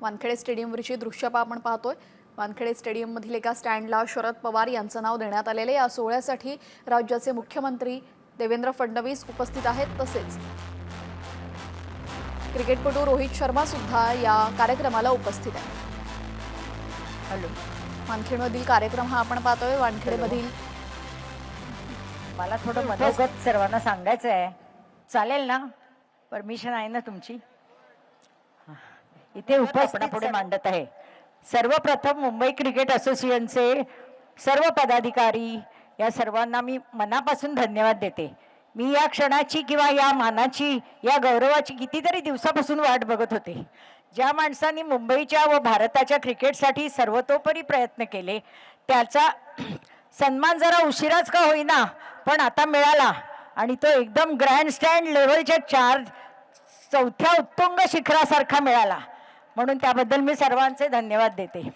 वानखेडे स्टेडियमवरची दृश्य पा- आपण पाहतोय. वानखेडे स्टेडियममधील एका स्टँडला शरद पवार यांचं नाव देण्यात आलेले या सोहळ्यासाठी राज्याचे मुख्यमंत्री देवेंद्र फडणवीस उपस्थित आहेत. तसेच क्रिकेटपटू रोहित शर्मा सुद्धा या कार्यक्रमाला उपस्थित आहे हॅलो. वानखेडमधील कार्यक्रम हा आपण पाहतोय. वानखेडेमधील मला थोडं मनोगत सर्वांना सांगायचं आहे चालेल ना? परमिशन आहे ना तुमची? इथे उपस्थित मांडत आहे. सर्वप्रथम मुंबई क्रिकेट असोसिएशनचे सर्व पदाधिकारी या सर्वांना मी मनापासून धन्यवाद देते. मी या क्षणाची किंवा या मानाची या गौरवाची कितीतरी दिवसापासून वाट बघत होते. ज्या माणसांनी मुंबईच्या व भारताच्या क्रिकेटसाठी सर्वतोपरी प्रयत्न केले त्याचा सन्मान जरा उशिराच का होईना पण आता मिळाला. आणि तो एकदम ग्रँड स्टँड लेवलच्या चार चौथ्या उत्तुंग शिखरासारखा मिळाला. म्हणून त्याबद्दल मी सर्वांचे धन्यवाद देते.